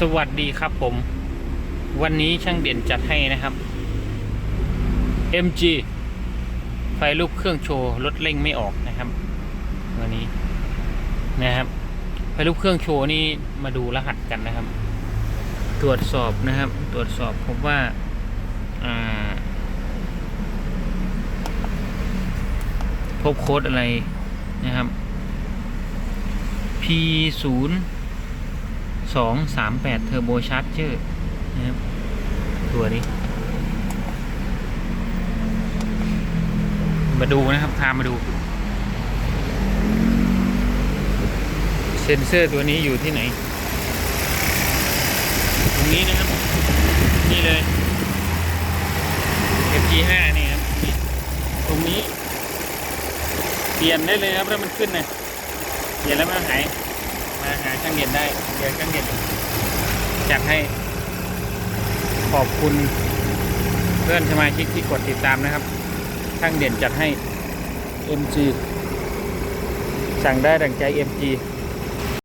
สวัสดีครับผม วันนี้ช่างเด่นจัดให้นะครับ MG ไฟลูกเครื่องโชว์รถเร่งไม่ออกนะครับ วันนี้นะครับ ไฟลูกเครื่องโชว์นี่มาดูรหัสกันนะครับ ตรวจสอบนะครับ ตรวจสอบพบว่าอ่าพบโค้ดอะไรนะครับ P 0 2 3 8 Turbo Charger นะครับตัวนี้ มาดูนะครับพามาดู เซ็นเซอร์ตัวนี้อยู่ที่ไหน ตรงนี้นะครับ นี่เลย FG5 นี่ครับตรงนี้ เปลี่ยนได้เลยครับถ้ามันขึ้นนะเปลี่ยนแล้วมันหาย มาหาช่างเด่นได้ เดี๋ยวช่างเด่นจัดให้ ขอบคุณเพื่อนสมาชิกที่กดติดตามนะครับช่างเด่นจัดให้ MG สั่งได้ดังใจ MG